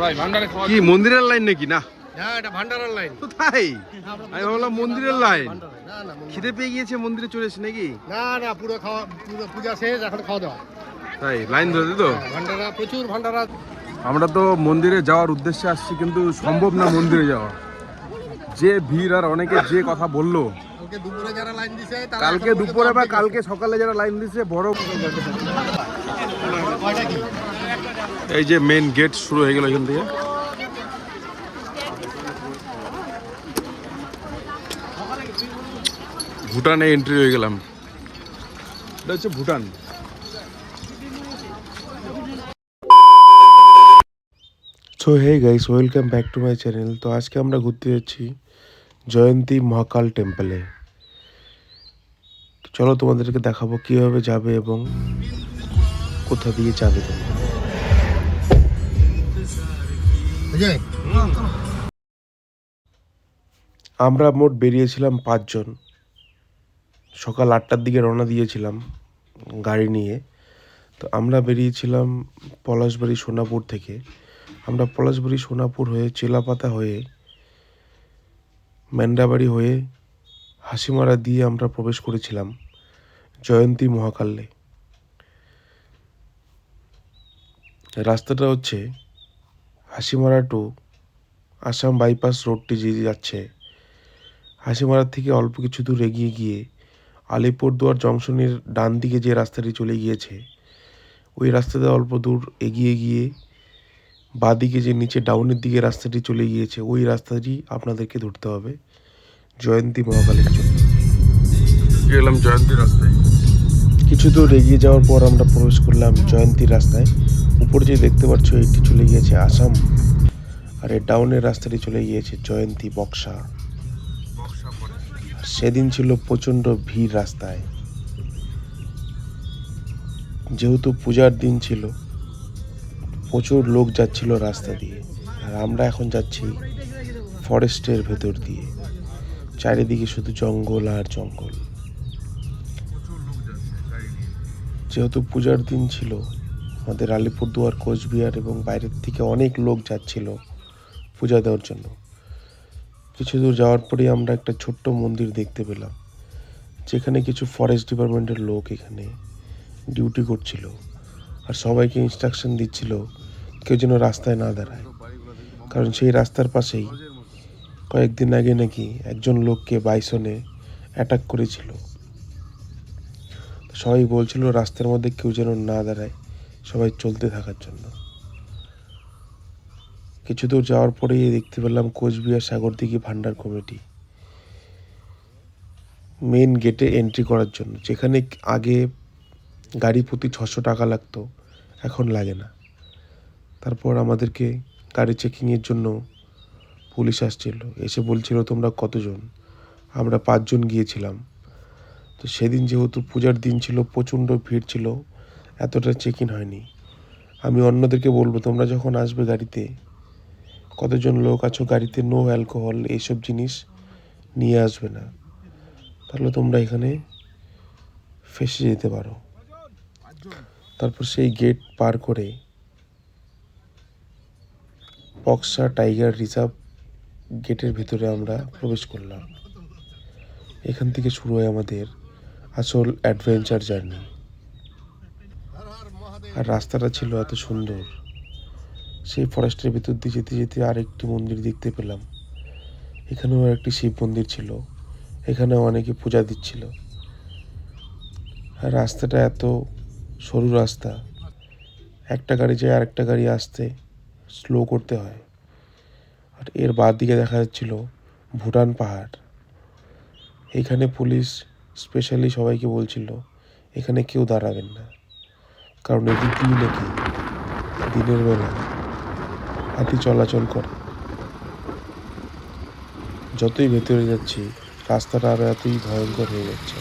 ভাই ভান্ডারে খাওয়া কি মন্দিরের লাইন নাকি? না। এটা ভান্ডারের লাইন তো তাই? আমি ভাবলাম মন্দিরের লাইন না না খিদে পেয়ে গিয়েছে মন্দিরে চলে এসে নাকি? না না পুরো খাওয়া পুরো পূজা শেষ এখন খাওয়া দাওয়া। তাই লাইন ধরে তো? হ্যাঁ, ভান্ডারা প্রচুর ভান্ডারা। আমরা তো মন্দিরে যাওয়ার উদ্দেশ্যে আসছি কিন্তু সম্ভব না মন্দিরে যাওয়া। যে ভিড় আর অনেকে যে কথা বলল। কালকে দুপুরে যারা লাইন দিছে তারা কালকে এখন পর্যন্ত দুপুরে বা কালকে সকালে যারা লাইন দিছে বড় করছে। কয়টা কি? এই যে মেন গেট শুরু হয়ে গেল এখান থেকে। ভুটানে এন্ট্রি হয়ে গেলাম। এটা হচ্ছে Bhutan. So hey guys welcome back to my channel তো আজকে আমরা ঘুরতে যাচ্ছি জয়ন্তী মহাকাল টেম্পলে চলো তোমাদেরকে দেখাবো কীভাবে যাবে এবং কোথা দিয়ে যাবে তোমরা। আমরা মোট বেরিয়েছিলাম পাঁচজন। সকাল আটটার দিকে রওনা দিয়েছিলাম গাড়ি নিয়ে। তো আমরা বেরিয়েছিলাম পলাশবাড়ি সোনাপুর থেকে। আমরা পলাশবাড়ি সোনাপুর হয়ে চেলাপাতা হয়ে, ম্যান্ডাবাড়ি হয়ে হাসিমারা দিয়ে আমরা প্রবেশ করেছিলাম জয়ন্তী মহাকাল্যে রাস্তাটা হচ্ছে হাসিমারা টু আসাম বাইপাস রোডটি যে যাচ্ছে। হাসিমারার থেকে অল্প কিছু দূর এগিয়ে গিয়ে আলিপুরদুয়ার জংশনের ডান দিকে যে রাস্তাটি চলে গিয়েছে ওই রাস্তাতে অল্প দূর এগিয়ে গিয়ে বাদিকে যে নিচে ডাউনের দিকে রাস্তাটি চলে গিয়েছে ওই রাস্তাটি আপনাদেরকে ধরতে হবে জয়ন্তী মহাকালীর জন্য। গেলাম জয়ন্তী রাস্তায়। কিছু দূর এগিয়ে যাওয়ার পর আমরা প্রবেশ করলাম জয়ন্তীর রাস্তায়। উপরে যে দেখতে পাচ্ছ, এটি চলে গিয়েছে আসাম। আর এই ডাউনের রাস্তাটি চলে গিয়েছে জয়ন্তী বক্সা। সেদিন ছিল প্রচণ্ড ভিড় রাস্তায়। যেহেতু পূজার দিন ছিল, প্রচুর লোক যাচ্ছিল রাস্তা দিয়ে। আর আমরা এখন যাচ্ছি ফরেস্টের ভেতর দিয়ে। চারিদিকে শুধু জঙ্গল আর জঙ্গল। যেহেতু পূজার দিন ছিল আমাদের আলিপুরদুয়ার, কোচবিহার এবং বাইরের থেকে অনেক লোক যাচ্ছিল পূজা দেওয়ার জন্য। কিছু দূর যাওয়ার পরেই আমরা একটা ছোট্ট মন্দির দেখতে পেলাম, যেখানে কিছু ফরেস্ট ডিপার্টমেন্টের লোক এখানে ডিউটি করছিল আর সবাইকে ইনস্ট্রাকশন দিচ্ছিল কেউ যেন রাস্তায় না দাঁড়ায়। কারণ সেই রাস্তার পাশেই কয়েকদিন আগে নাকি একজন লোককে বাইসনে অ্যাটাক করেছিল। সবাই বলছিল রাস্তার মধ্যে কেউ যেন না দাঁড়ায়। সবাই চলতে থাকার জন্য। কিছু দূর যাওয়ার পরেই দেখতে পেলাম কোচবিহার সাগরদিঘি ভান্ডার কমিটি। মেন গেটে এন্ট্রি করার জন্য। যেখানে আগে গাড়ি প্রতি ছশো টাকা লাগতো, এখন লাগে না। তারপর আমাদেরকে গাড়ি চেকিংয়ের জন্য পুলিশ আসছিল। এসে বলছিল, তোমরা কতজন? আমরা পাঁচজন গিয়েছিলাম। তো সেদিন যেহেতু পূজার দিন ছিল, প্রচণ্ড ভিড় ছিল এতটা চেক ইন হয়নি। আমি অন্যদেরকে বলব, তোমরা যখন আসবে গাড়িতে, কতজন লোক আছো গাড়িতে নো অ্যালকোহল এইসব জিনিস নিয়ে আসবে না। তাহলে তোমরা এখানে ফেসে যেতে পারো। তারপর সেই গেট পার করে বক্সা টাইগার রিজার্ভ গেটের ভিতরে আমরা প্রবেশ করলাম। এখান থেকে শুরু হয় আমাদের আসল অ্যাডভেঞ্চার জার্নি আর রাস্তাটা ছিল এত সুন্দর। সেই ফরেস্টের ভিতর দিয়ে যেতে যেতে আরেকটি মন্দির দেখতে পেলাম। এখানেও একটি শিব মন্দির ছিল। এখানেও অনেকে পূজা দিচ্ছিল। আর রাস্তাটা এত সরু রাস্তা। একটা গাড়ি যায় আরেকটা গাড়ি আসতে স্লো করতে হয়। আর এর বাদ দিকে দেখা যাচ্ছিল ভুটান পাহাড়। এখানে পুলিশ স্পেশালি সবাইকে বলছিল, এখানে কেউ দাঁড়াবেন না। কারণ এদিক দিয়ে নাকি দিনের বেলা হাতি চলাচল করে। যতই ভেতরে যাচ্ছি, রাস্তাটা আরও এতই ভয়ঙ্কর হয়ে যাচ্ছে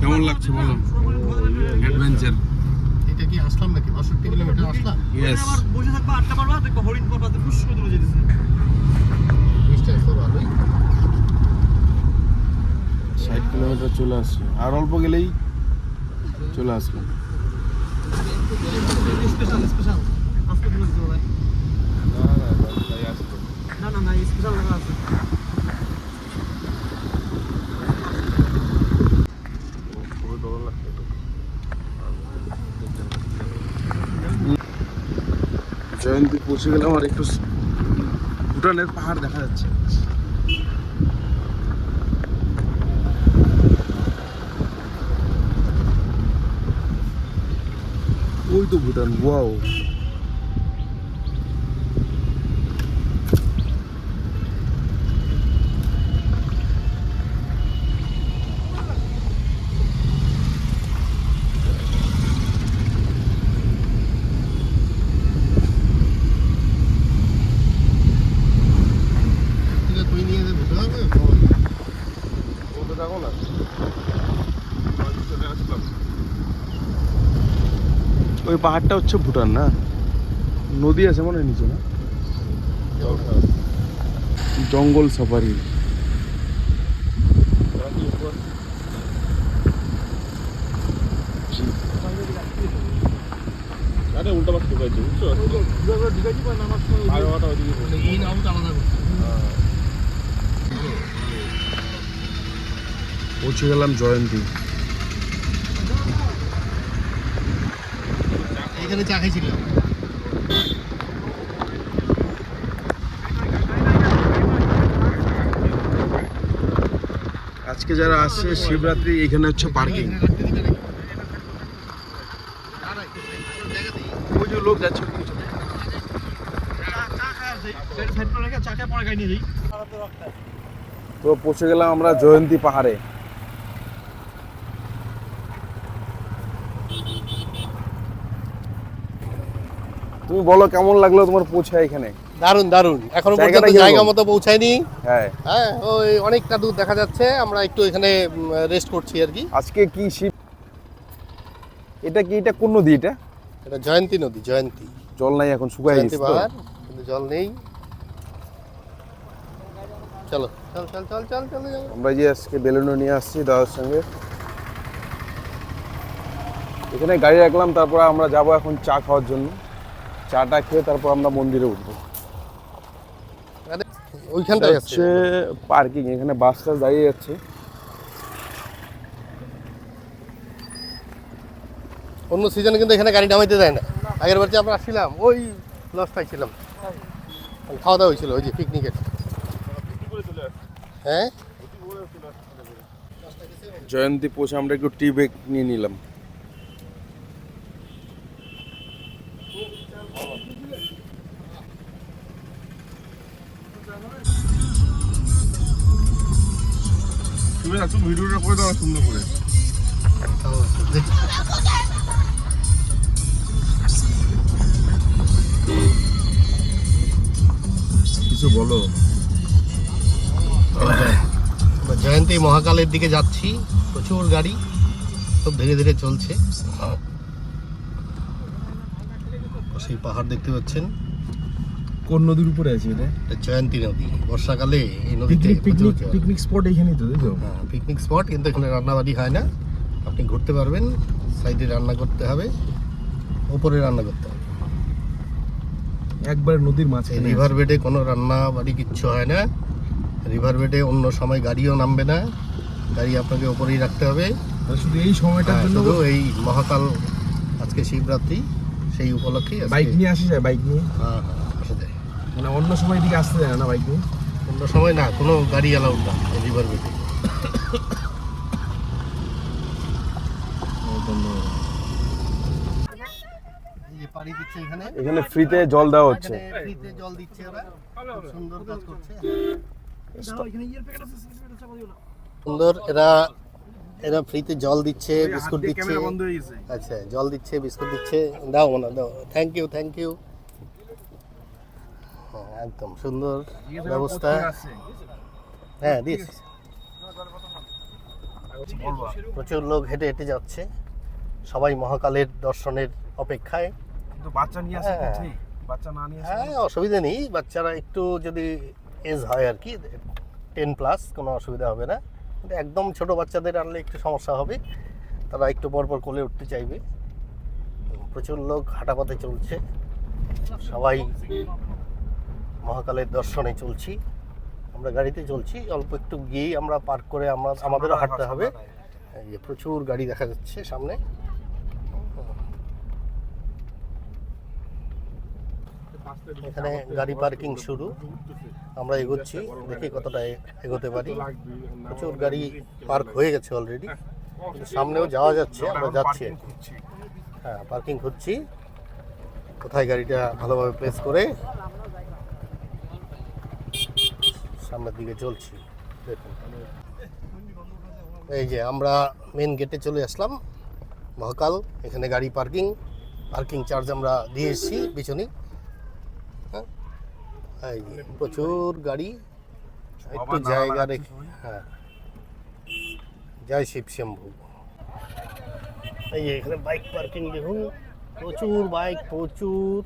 কেমন লাগছে বলো অ্যাডভেঞ্চার এটা কি আসলাম নাকি বাষট্টি কিলোমিটার আসলাম ইয়েস আবার বসে থাকবা আড্ডা মারবা দেখবা হরিণ পারবা ফুস করে চলে যেতেছে নিশ্চয় তো ভালোই ষাট কিলোমিটার চলে আসছে আর অল্প গেলেই চলে আসলাম। জয়ন্তী পৌঁছে গেলাম আর একটু ভুটানের পাহাড় দেখা যাচ্ছে। ওই তো ভুটান ওয়াও ঠিক আছে তুই নিয়ে যেতে হবে বলতে থাকো না ওই পাহাড়টা হচ্ছে ভুটান না? নদী আছে মনে হয় নিচে না? জঙ্গল সাফারি। আরে উল্টা পাশ ঢুকাইছে বুঝছ? ঢুকাইছি ওইদিকে এই নামটা আলাদা পৌঁছে গেলাম জয়ন্তী। এখানে চা খাইছিলাম আজকে যারা আসছে শিবরাত্রি এখানে হচ্ছে পার্কিং ওই যে লোক যাচ্ছে তো পৌঁছে গেলাম আমরা জয়ন্তী পাহাড়ে তুমি বলো কেমন লাগল তোমার পৌঁছায় এখানে? দারুণ দারুণ এখনও পর্যন্ত জায়গা মতো পৌঁছায়নি। হ্যাঁ। হ্যাঁ ওই অনেকটা দূর দেখা যাচ্ছে। আমরা একটু এখানে রেস্ট করছি আর কি। আজকে কি শিব এটা কি এটা কোন নদী এটা? এটা জয়ন্তী নদী জয়ন্তী। জল নাই এখন শুকায় গেছে কিন্তু জল নেই। চলো চল চল চল চল চল আমরা যে আজকে বেলুনো নিয়ে আসছি দাদার সঙ্গে। এখানে গাড়ি রাখলাম তারপর আমরা যাব এখন চা খাওয়ার জন্য। চাটা খেয়ে তারপর আমরা মন্দিরে উঠবো। আছে। হচ্ছে পার্কিং এখানে বাস টাস দাঁড়িয়ে যাচ্ছে অন্য সিজনে কিন্তু এখানে গাড়ি নামাইতে দেয় না। আগের বার যে আমরা আসছিলাম ওই লসটাই ছিলাম। খাওয়া দাওয়া হয়েছিল ওই যে পিকনিকের হ্যাঁ? জয়ন্তী পৌঁছে আমরা একটু টি ব্রেক নিয়ে নিলাম। তুমি একটু ভিডিওটা করে দাও, সুন্দর করে। কিছু বলো। জয়ন্তী মহাকালের দিকে যাচ্ছি, প্রচুর গাড়ি খুব ধীরে ধীরে চলছে। সেই পাহাড় দেখতে পাচ্ছেন। কোন নদীর উপরে আছে এটা? জয়ন্তী নদী বর্ষাকালে এই নদীতে পিকনিক পিকনিক স্পট এখানেই তো তো? হ্যাঁ পিকনিক স্পট কিন্তু এখানে রান্নাবাড়ি হয় না। আপনি ঘুরতে পারবেন সাইডে রান্না করতে হবে উপরে রান্না করতে হবে। একবার নদীর এই রিভার বেডে কোনো রান্না বাড়ি কিচ্ছু হয় না। রিভার বেডে অন্য সময় গাড়িও নামবে না। গাড়ি আপনাকে ওপরেই রাখতে হবে। শুধু এই সময়টার হ্যাঁ, জন্য এই মহাকাল আজকে শিবরাত্রি সেই উপলক্ষেই আজকে- বাইক নিয়ে আসা যায় বাইক নিয়ে? হ্যাঁ হ্যাঁ। মানে অন্য সময় এদিকে আসতে যায় না বাইক নিয়ে? অন্য সময় না কোনো গাড়ি অ্যালাউড না রিভার দিচ্ছে এখানে। ফ্রিতে জল দেওয়া হচ্ছে। ফ্রিতে জল দিচ্ছে ওরা। সুন্দর কাজ করছে। না। এরা এরা ফ্রিতে জল দিচ্ছে বিস্কুট দিচ্ছে। আচ্ছা জল দিচ্ছে বিস্কুট দিচ্ছে। দাও মনে দাও থ্যাংক ইউ থ্যাংক ইউ একদম সুন্দর ব্যবস্থা। হ্যাঁ দিয়েছি। প্রচুর লোক হেঁটে হেঁটে যাচ্ছে। সবাই মহাকালের দর্শনের অপেক্ষায়। কিন্তু বাচ্চা নিয়ে আসে হ্যাঁ। ঠিক বাচ্চা না নিয়ে হ্যাঁ অসুবিধা নেই। বাচ্চারা একটু যদি এজ হয় আর কি টেন প্লাস কোনো অসুবিধা হবে না। কিন্তু একদম ছোট বাচ্চাদের আনলে একটু সমস্যা হবে। তারা একটু পর পর কোলে উঠতে চাইবে। প্রচুর লোক হাঁটাপথে চলছে। সবাই মহাকালের দর্শনে চলছি। আমরা গাড়িতে চলছি অল্প একটু গিয়েই আমরা পার্ক করে আমরা আমাদেরও হাঁটতে হবে। এই প্রচুর গাড়ি দেখা যাচ্ছে সামনে। এখানে গাড়ি পার্কিং শুরু। আমরা এগোচ্ছি দেখি কতটা এগোতে পারি। প্রচুর গাড়ি পার্ক হয়ে গেছে অলরেডি সামনেও যাওয়া যাচ্ছে আমরা যাচ্ছি হ্যাঁ পার্কিং খুঁজছি। কোথায় গাড়িটা ভালোভাবে প্লেস করে? সামনের দিকে চলছি দেখুন। এই যে আমরা মেন গেটে চলে আসলাম মহাকাল এখানে গাড়ি পার্কিং পার্কিং চার্জ আমরা দিয়ে এসেছি পিছনে। হ্যাঁ? এই যে প্রচুর গাড়ি একটু জায়গা রেখে হ্যাঁ। জয় শিব শম্ভু। এই যে এখানে বাইক পার্কিং দেখুন প্রচুর বাইক প্রচুর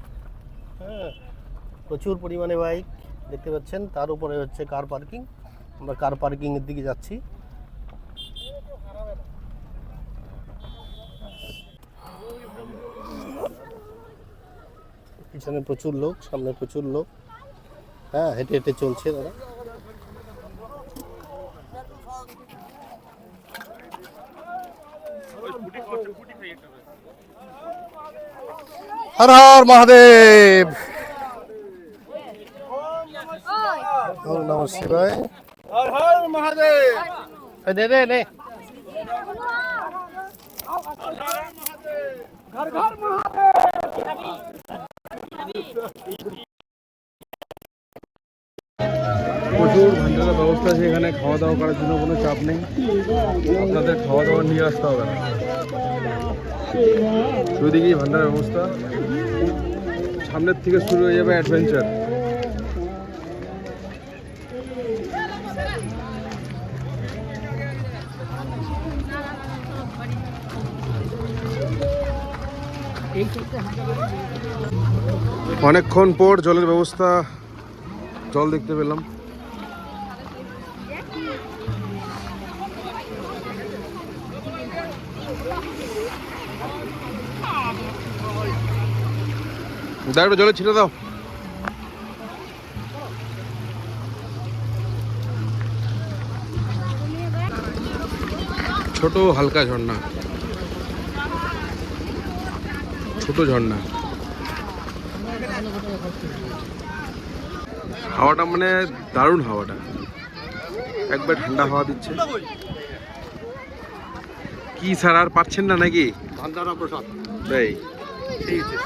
হ্যাঁ প্রচুর পরিমাণে বাইক দেখতে পাচ্ছেন, তার উপরে হচ্ছে কার পার্কিং আমরা কার পার্কিংয়ের দিকে যাচ্ছি। পিছনে প্রচুর লোক, সামনে প্রচুর লোক। হ্যাঁ হেঁটে হেঁটে চলছে তারা। হর হর মহাদেব! ওম নম শিবায় হর হর মহাদেব। এই দে দে দে। প্রচুর ভান্ডারের ব্যবস্থা আছে এখানে খাওয়া দাওয়া করার জন্য কোনো চাপ নেই। আপনাদের খাওয়া দাওয়া নিয়ে আসতে হবে না। দুদিকেই ভান্ডারের ব্যবস্থা। সামনের থেকে শুরু হয়ে যাবে অ্যাডভেঞ্চার অনেকক্ষণ পর জলের ব্যবস্থা জল দেখতে পেলাম। একটু জলে ছিটে দাও। ছোট হালকা ঝর্ণা। ছোট ঝর্ণা। হাওয়াটা মানে দারুণ হাওয়াটা। একবার ঠান্ডা হাওয়া দিচ্ছে। কি স্যার আর পাচ্ছেন না নাকি? তাই সেই হচ্ছে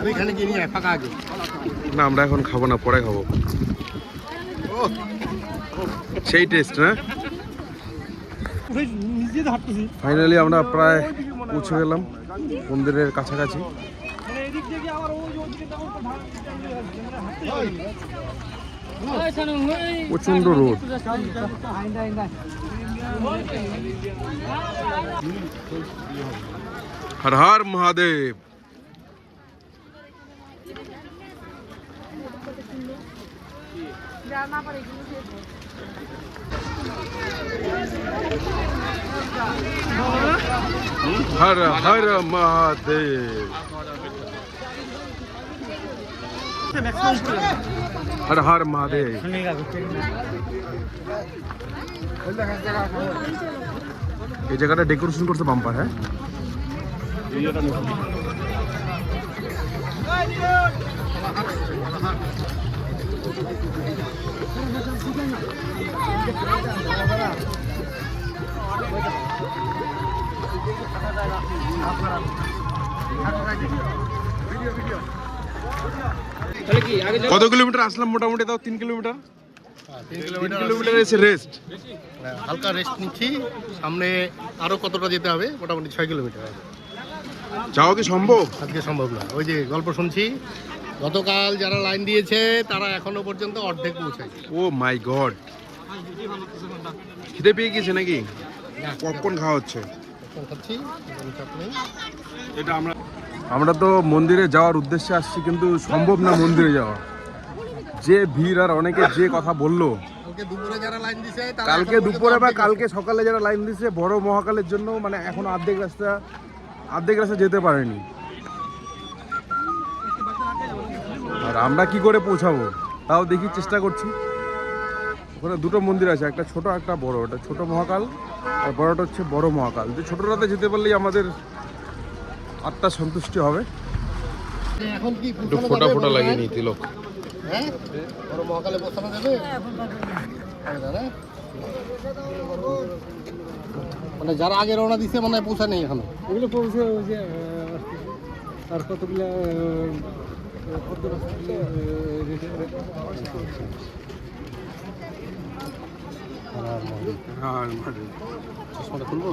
আমি এখানে ফাঁকা আগে। না আমরা এখন খাব না পরে খাব। সেই টেস্ট না? ফাইনালি আমরা প্রায় পৌঁছে গেলাম মন্দিরের কাছাকাছি। মানে এদিক থেকে আবার ওই যে ওদিকে তেমন তো ভাড়া প্রচণ্ড রোদ হর হর মহাদেব হর হর মহাদেব হর হর মহাদেব এই জায়গাটা ডেকোরেশন করছে বাম্পার হ্যাঁ কত কিলোমিটার আসলাম মোটামুটি তাও? তিন কিলোমিটার? এসে রেস্ট হ্যাঁ, হালকা রেস্ট নিচ্ছি। সামনে আরও কতটা যেতে হবে? মোটামুটি ছয় কিলোমিটার। যাওয়া কি সম্ভব? আজকে সম্ভব না। ওই যে গল্প শুনছি গতকাল যারা লাইন দিয়েছে তারা এখনও পর্যন্ত অর্ধেক পৌঁছায়নি। Oh my god. খিদে পেয়ে গেছে নাকি? পপকর্ন খাওয়া হচ্ছে। এটা আমরা আমরা তো মন্দিরে যাওয়ার উদ্দেশ্যে আসছি কিন্তু সম্ভব না মন্দিরে যাওয়া। যে ভিড় আর অনেকে যে কথা বলল। কালকে দুপুরে বা কালকে সকালে যারা লাইন দিছে বড় মহাকালের জন্য মানে এখন অর্ধেক রাস্তা অর্ধেক রাস্তা যেতে পারেনি। আর আমরা কি করে পৌঁছাবো? তাও দেখি চেষ্টা করছি। ওখানে দুটো মন্দির আছে একটা ছোট একটা বড়। ওটা ছোট মহাকাল আর বড়টা হচ্ছে বড় মহাকাল। যে ছোটটাতে যেতে পারলেই আমাদের আত্মা সন্তুষ্টি হবে। এখন কি একটু ফোটা ফোটা লাগিয়ে? নিই তিলক। হ্যাঁ? দাদা। মানে যারা আগে রওনা দিছে মানে পৌঁছা নেই এখনও। ওগুলো পৌঁছে আর কতগুলো চশমাটা খুলবো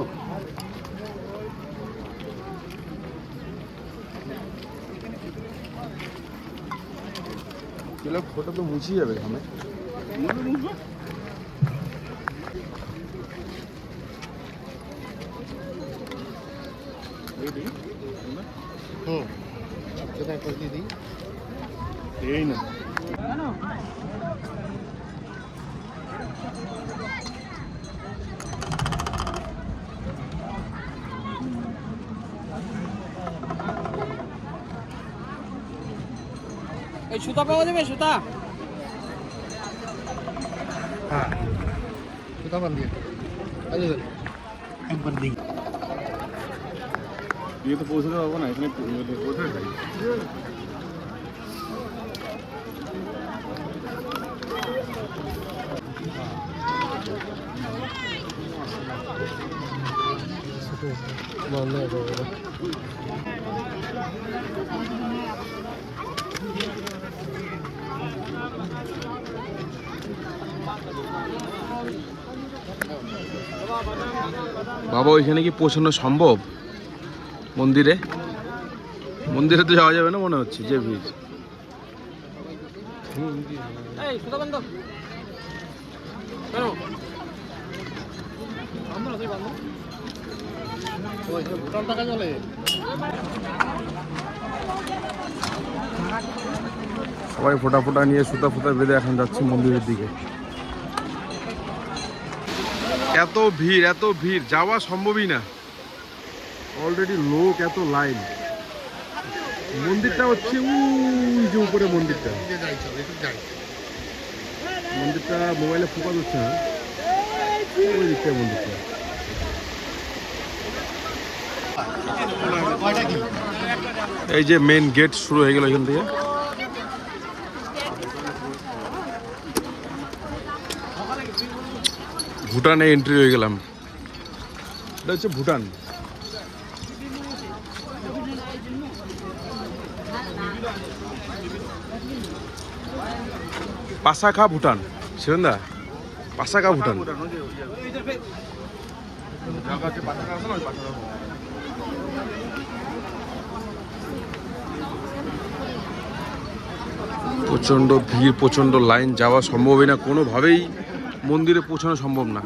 ফোটা তো মুছিয়ে যাবে এখানে হুম। একটু দিয়ে দিই এই না এই সুতা পাওয়া যাবে সুতা হ্যাঁ কোথা বান দিয়ে আরে একবার দিই বিয়ে তো পৌঁছতে পারব না এখানে পৌঁছে যাই বন্ধ বাবা ওইখানে কি পৌঁছানো সম্ভব? মন্দিরে? মন্দিরে তো যাওয়া যাবে না মনে হচ্ছে যে ভিড়। বন্ধ। কেন আমরা সেই বন্ধ ওই যে ভুটান সবাই ফোটা ফোটা নিয়ে সুতা ফুতা বেঁধে এখন যাচ্ছে মন্দিরের দিকে। এত ভিড় এত ভিড়, যাওয়া সম্ভবই না। অলরেডি লোক এত লাইন মন্দিরটা হচ্ছে ওই যে উপরে মন্দিরটা। মন্দিরটা মোবাইলে ফোকাস হচ্ছে না। ওই দিকটা মন্দিরটা কয়টা কি এই যে মেন গেট শুরু হয়ে গেল এখান থেকে। ভুটানে এন্ট্রি হয়ে গেলাম। এটা হচ্ছে ভুটান। পাসাখা ভুটান। শিবন্দা পাসাখা ভুটান। প্রচণ্ড ভিড়, প্রচণ্ড লাইন, যাওয়া সম্ভবই না। কোনোভাবেই মন্দিরে পৌঁছানো সম্ভব না।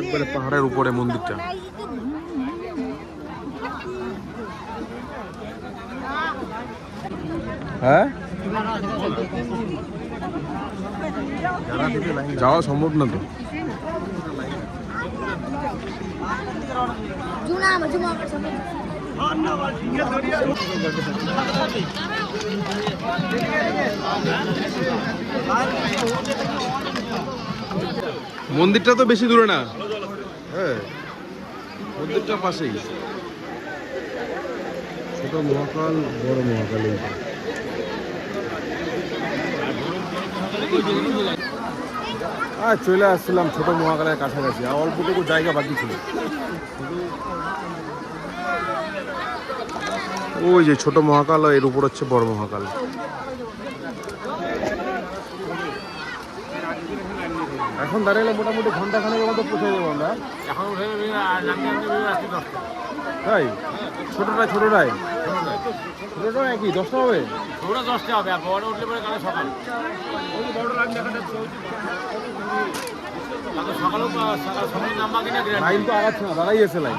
একবারে পাহাড়ের উপরে মন্দিরটা। হ্যাঁ? যাওয়া সম্ভব না তো। মন্দিরটা তো বেশি দূরে না? হ্যাঁ। মন্দিরটা পাশেই। ছোট মহাকাল, বড় মহাকাল চলে আসছিলাম ছোট মহাকালের কাছাকাছি। আর অল্পটুকু জায়গা বাকি ছিল। ওই যে ছোট মহাকাল এর উপর হচ্ছে বড় মহাকাল এখন দাঁড়ালে মোটামুটি ঘণ্টা খানেকের মতো পৌঁছে যাব আমরা। এখন তাই? ছোটটাই ছোটটাই। ছোটটা একই দশটা হবে? ওটা দশটা হবে আর বড় উঠলে পরে কালে সকাল। সকালেও সকাল সকালে নামবা কিনা লাইন তো আগাচ্ছে না দাঁড়াই আছে লাইন।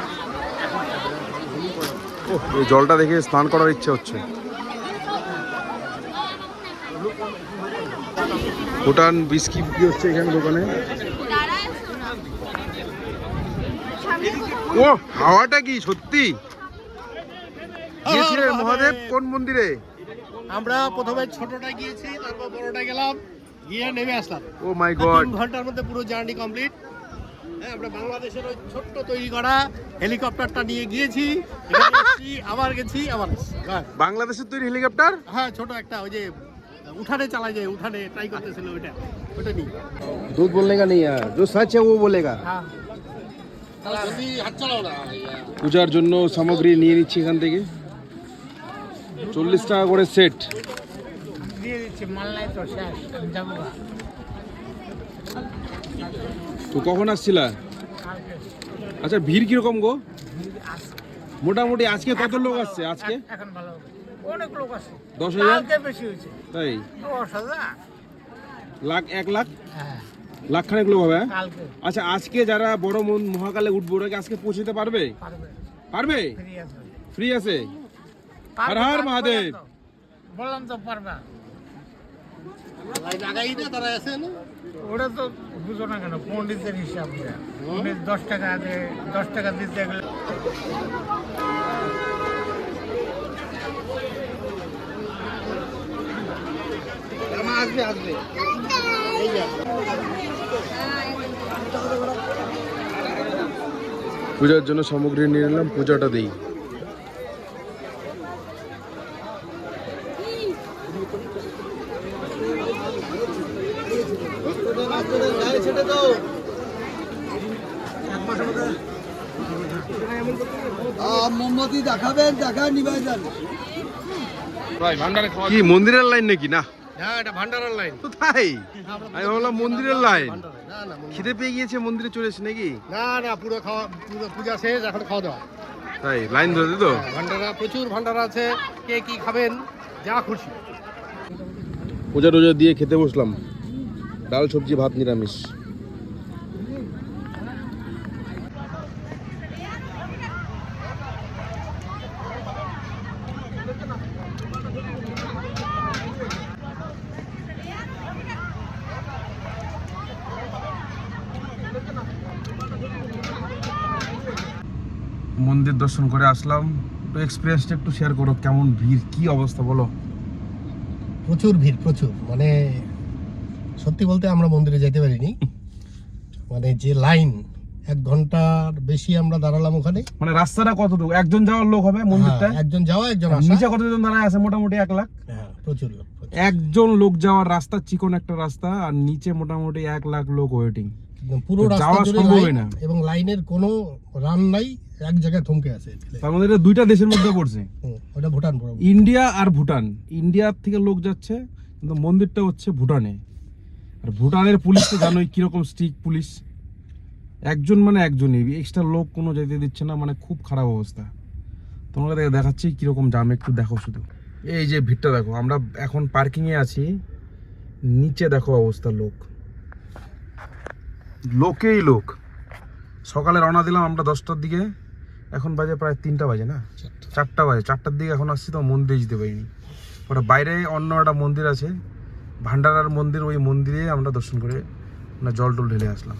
এই জলটা দেখে স্নান করার ইচ্ছে হচ্ছে। ভুটান বিস্কি বিক্রি হচ্ছে এখানে দোকানে। ও হাওয়াটা কি সত্যি? গিয়েছিলে মহাদেব? কোন মন্দিরে? আমরা প্রথমে ছোটটা গিয়েছি তারপর বড়টা গেলাম গিয়ে নেমে আসলাম। ও মাই গড ঘণ্টার মধ্যে পুরো জার্নি কমপ্লিট। হ্যাঁ আমরা বাংলাদেশের ওই ছোট্ট তৈরি করা হেলিকপ্টারটা নিয়ে গিয়েছি এখানে এসেছি, আবার গেছি আবার এসেছি। ব্যাস। বাংলাদেশের তৈরি হেলিকপ্টার হ্যাঁ ছোট একটা ওই যে উঠানে চালা যায় উঠানে ট্রাই করতেছিল ওইটা ওটা নিয়ে दूध बोलने का नहीं है जो सच है वो बोलेगा যদি হাত চালাও না পূজার জন্য সামগ্রী নিয়ে নিচ্ছি এখান থেকে চল্লিশ টাকা করে সেট দিয়ে দিচ্ছি মাল নাই তো শেষ আমি যাবো গা। তো কখন আসছিলা? আচ্ছা ভিড় কীরকম গো? মোটামুটি আজকে কত লোক আসছে? আজকে? অনেক লোক আছে দশ হাজার? বেশি হয়েছে। তাই? দশ হাজার? লাখ এক লাখ? হ্যাঁ। লাখ খানেক লোক হবে হ্যাঁ? আচ্ছা আজকে যারা বড় মন মহাকালে উঠবো ওরা কি আজকে পৌঁছতে পারবে? পারবে। পারবে? ফ্রি আছে। ফ্রি আছে? পারবে, হর মহাদেব। বললাম তো। পারবা। লাইন না তারা আছে না? ওটা তো বুঝো না কেন পণ্ডিতের হিসাব ওটা। পণ্ডিত দশ টাকা দেয় দশ টাকা দিতে গেলে আসবে আসবে। পূজার জন্য সামগ্রী নিয়ে নিলাম পূজাটা দিই মোমবাতি দেখাবেন দেখা নিবাই যান কি মন্দিরের লাইন নাকি? না। হ্যাঁ তাই? আমি ভাবলাম মন্দিরের লাইন খিদে পেয়ে গিয়েছে মন্দিরে চলে এসে নাকি? না না পুরো খাওয়া পুরো পূজা শেষ এখন খাওয়া দাওয়া। তাই লাইন ধরে তো? ভান্ডারা প্রচুর ভান্ডারা আছে কে কি খাবেন যা খুশি। পূজা টুজা দিয়ে খেতে বসলাম। ডাল সবজি ভাত নিরামিষ। মন্দির দর্শন করে আসলাম। একটু এক্সপিরিয়েন্সটা একটু শেয়ার করো কেমন ভিড়? কি অবস্থা বলো? প্রচুর ভিড় প্রচুর। মানে সত্যি বলতে আমরা মন্দিরে যেতে পারিনি। মানে যে লাইন এক ঘণ্টার বেশি আমরা দাঁড়ালাম ওখানে। মানে রাস্তাটা কতটুকু? একজন যাওয়ার লোক হবে মন্দিরটা? হ্যাঁ, একজন যাওয়া একজন আসা। নিচে কতজন দাঁড়ায় আছে? মোটামুটি এক লাখ। হ্যাঁ প্রচুর লোক একজন লোক যাওয়ার রাস্তা চিকন একটা রাস্তা আর নিচে মোটামুটি এক লাখ লোক ওয়েটিং একদম পুরো রাস্তা জুড়ে লাইন না। এবং লাইনের কোনো রান নাই এক জায়গায় থমকে আছে। তার মধ্যে এটা দুইটা দেশের মধ্যে পড়ছে। ওটা ভুটান ইন্ডিয়া আর ভুটান। ইন্ডিয়ার থেকে লোক যাচ্ছে কিন্তু মন্দিরটা হচ্ছে ভুটানে। আর ভুটানের পুলিশ তো জানোই কীরকম স্ট্রিক পুলিশ একজন মানে একজনই এক্সট্রা লোক কোনো যেতে দিচ্ছে না মানে খুব খারাপ অবস্থা। তোমাকে দেখে দেখাচ্ছি কীরকম জাম একটু দেখো শুধু। এই যে ভিড়টা দেখো আমরা এখন পার্কিংয়ে আছি নিচে দেখো অবস্থা লোক। লোকেই লোক। সকালে রওনা দিলাম আমরা দশটার দিকে। এখন বাজে প্রায় তিনটা বাজে না? চারটা। বাজে। চারটার দিকে এখন আসছি তো মন্দিরে যেতে পারিনি। ওটা বাইরে অন্য একটা মন্দির আছে। ভান্ডারার মন্দির ওই মন্দিরে আমরা দর্শন করে জল টল ঢেলে আসলাম।